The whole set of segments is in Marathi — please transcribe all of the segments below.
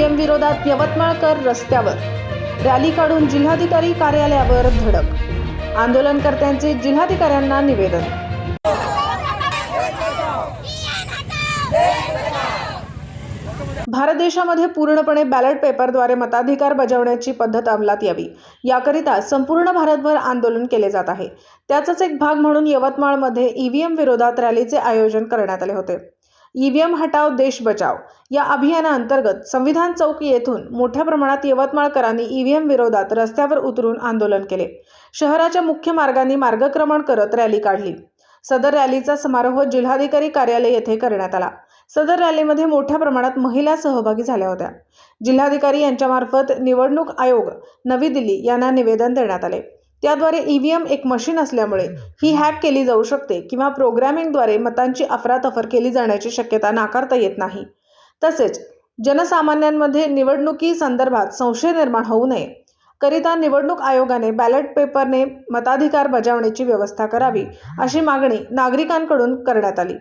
ईव्हीएम विरोधात यवतमाळकर रस्त्यावर. रॅली काढून जिल्हाधिकारी कार्यालयावर धडक. आंदोलनकर्त्यांचे जिल्हाधिकाऱ्यांना निवेदन. भारत देशामध्ये पूर्णपणे बॅलेट पेपरद्वारे मताधिकार बजावण्याची पद्धत अंमलात यावी. याकरिता संपूर्ण भारतभर आंदोलन केले जात आहे. त्याचाच एक भाग म्हणून यवतमाळमध्ये ईव्हीएम विरोधात रॅलीचे आयोजन करण्यात आले होते. ईव्हीएम हटाव देश बचाव. या अभियानाअंतर्गत संविधान चौक येथून मोठ्या प्रमाणात यवतमाळकरांनी ईव्हीएम विरोधात रस्त्यावर उतरून आंदोलन केले. शहराच्या मुख्य मार्गांनी मार्गक्रमण करत रॅली काढली. सदर रॅलीचा समारोह जिल्हाधिकारी कार्यालय येथे करण्यात आला. सदर रॅलीमध्ये मोठ्या प्रमाणात महिला सहभागी झाल्या होत्या. जिल्हाधिकारी यांच्यामार्फत निवडणूक आयोग नवी दिल्ली यांना निवेदन देण्यात आले. त्याद्वारे ईव्हीएम एक मशीन असल्यामुळे ही हॅक केली जाऊ शकते किंवा प्रोग्रॅमिंगद्वारे मतांची अफरातफर केली जाण्याची शक्यता नाकारता येत नाही. तसेच जनसामान्यांमध्ये निवडणुकी संदर्भात संशय निर्माण होऊ नये. करिता निवडणूक आयोगाने बॅलेट पेपरने मताधिकार बजावण्याची व्यवस्था करावी अशी मागणी नागरिकांकडून करण्यात आली.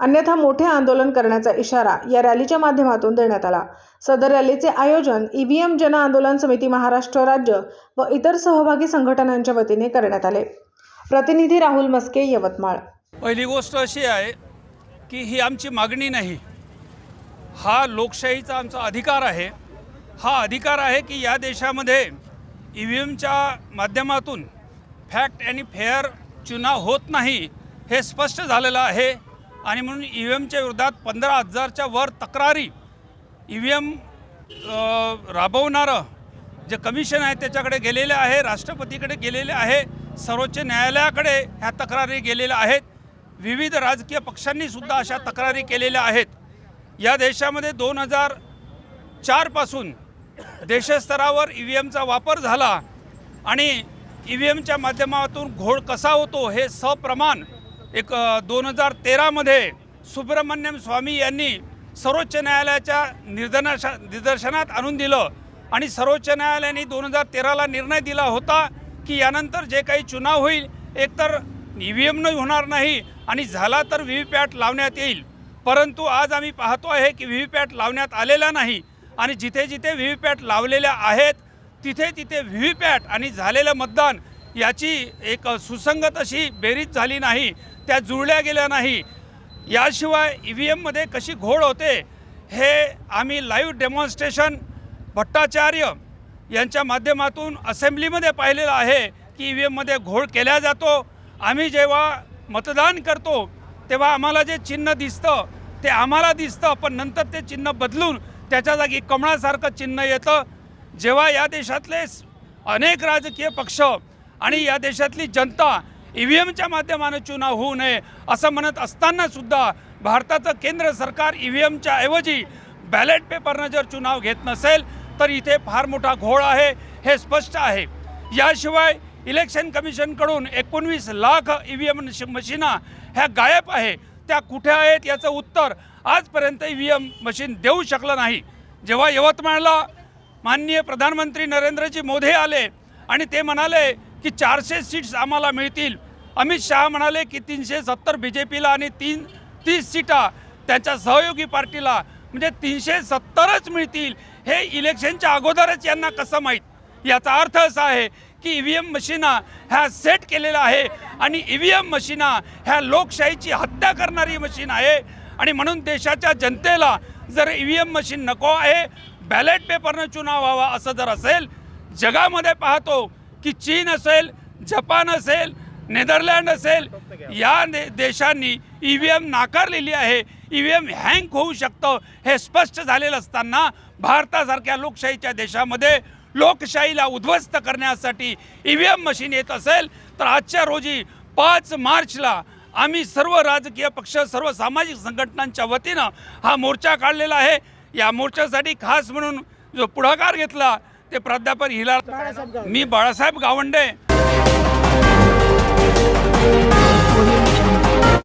अन्यथा मोठे आंदोलन करण्याचा इशारा या रॅलीच्या माध्यमातून देण्यात आला. सदर रॅलीचे आयोजन ईव्हीएम जन आंदोलन समिती महाराष्ट्र राज्य व इतर सहभागी संघटनांच्या वतीने करण्यात आले. प्रतिनिधी राहुल मस्के यवतमाळ. पहिली गोष्ट अशी आहे की ही आमची मागणी नाही. हा लोकशाहीचा आमचा अधिकार आहे. हा अधिकार आहे की या देशामध्ये ई व्ही एमच्या माध्यमातून फॅक्ट आणि फेअर चुनाव होत नाही हे स्पष्ट झालेलं आहे. आणि म्हणून ई व्ही एमच्या विरोधात पंधरा हजारच्या वर तक्रारी ई व्ही एम राबवणारं जे कमिशन आहे त्याच्याकडे गेलेले आहे राष्ट्रपतीकडे गेलेले आहे सर्वोच्च न्यायालयाकडे ह्या तक्रारी गेलेल्या आहेत. विविध राजकीय पक्षांनी सुद्धा अशा तक्रारी केलेल्या आहेत. या देशामध्ये दोन हजार चारपासून देशस्तरावर ई व्ही एमचा वापर झाला आणि ई व्ही एमच्या माध्यमातून घोळ कसा होतो हे सप्रमाण एक दोन हजार तेरामध्ये सुब्रमण्यम स्वामी यांनी सर्वोच्च न्यायालयाच्या निर्दनाशा निदर्शनात आणून दिलं. आणि सर्वोच्च न्यायालयाने दोन हजार तेराला निर्णय दिला होता की यानंतर जे काही चुनाव होईल एकतर ई व्ही एमनं होणार नाही आणि झाला तर व्ही व्ही पॅट लावण्यात येईल. परंतु आज आम्ही पाहतो आहे की व्ही व्ही पॅट लावण्यात आलेला नाही आणि जिथे जिथे व्ही व्ही पॅट लावलेल्या आहेत तिथे तिथे व्ही व्ही पॅट आणि झालेलं मतदान याची एक सुसंगत अशी बेरीज झाली नाही. त्या जुळल्या गेल्या नाही. याशिवाय ई व्ही एममध्ये कशी घोळ होते हे आम्ही लाईव्ह डेमॉन्स्ट्रेशन भट्टाचार्य यांच्या माध्यमातून असेंब्लीमध्ये पाहिलेलं आहे की ई व्ही एममध्ये घोळ केला जातो. आम्ही जेव्हा मतदान करतो तेव्हा आम्हाला जे चिन्ह दिसतं ते आम्हाला दिसतं पण नंतर ते चिन्ह बदलून त्याच्या जागी कमळासारखं चिन्ह येतं. जेव्हा या देशातले अनेक राजकीय पक्ष आणि या देशातली जनता ई व्ही एमच्या माध्यमानं चुनाव होऊ नये असं म्हणत असताना सुद्धा भारताचं केंद्र सरकार ई व्ही एमच्या ऐवजी बॅलेट पेपरनं जर चुनाव घेत नसेल तर इथे फार मोठा घोळ आहे हे स्पष्ट आहे. याशिवाय इलेक्शन कमिशनकडून एकोणवीस लाख ई व्ही एम मशीना ह्या गायब आहे. त्या कुठे आहेत याचं उत्तर आजपर्यंत ई व्ही एम मशीन देऊ शकलं नाही. जेव्हा यवतमाळला माननीय प्रधानमंत्री नरेंद्रजी मोदी आले आणि ते म्हणाले की चारशे सीट्स आम्हाला मिळतील. अमित शहा म्हणाले की तीनशे सत्तर बी जे पीला आणि तीन तीस सीटा त्यांच्या सहयोगी पार्टीला म्हणजे तीनशे सत्तरच मिळतील. हे इलेक्शनच्या अगोदरच यांना कसं माहीत? याचा अर्थ असा आहे की ई व्ही एम मशीना ह्या सेट केलेल्या आहे आणि ई व्ही एम मशीना ह्या लोकशाहीची हत्या करणारी मशीन आहे. आणि म्हणून देशाच्या जनतेला जर ई व्ही एम मशीन नको आहे बॅलेट पेपरनं चुनाव व्हावा असं जर असेल जगामध्ये पाहतो की चीन असेल जपान असेल नेदरलँड असेल या दे देशांनी ई व्ही एम नाकारलेली आहे. ई व्ही एम हँग होऊ शकतं हे स्पष्ट झालेलं असताना भारतासारख्या लोकशाहीच्या देशामध्ये लोकशाहीला उद्ध्वस्त करण्यासाठी ई व्ही एम मशीन येत असेल तर आजच्या रोजी पाच मार्चला आम्ही सर्व राजकीय पक्ष सर्व सामाजिक संघटनांच्या वतीनं हा मोर्चा काढलेला आहे. या मोर्चासाठी खास म्हणून जो पुढाकार घेतला ते प्राध्यापक हिला मी बाळासाहेब गावंडे.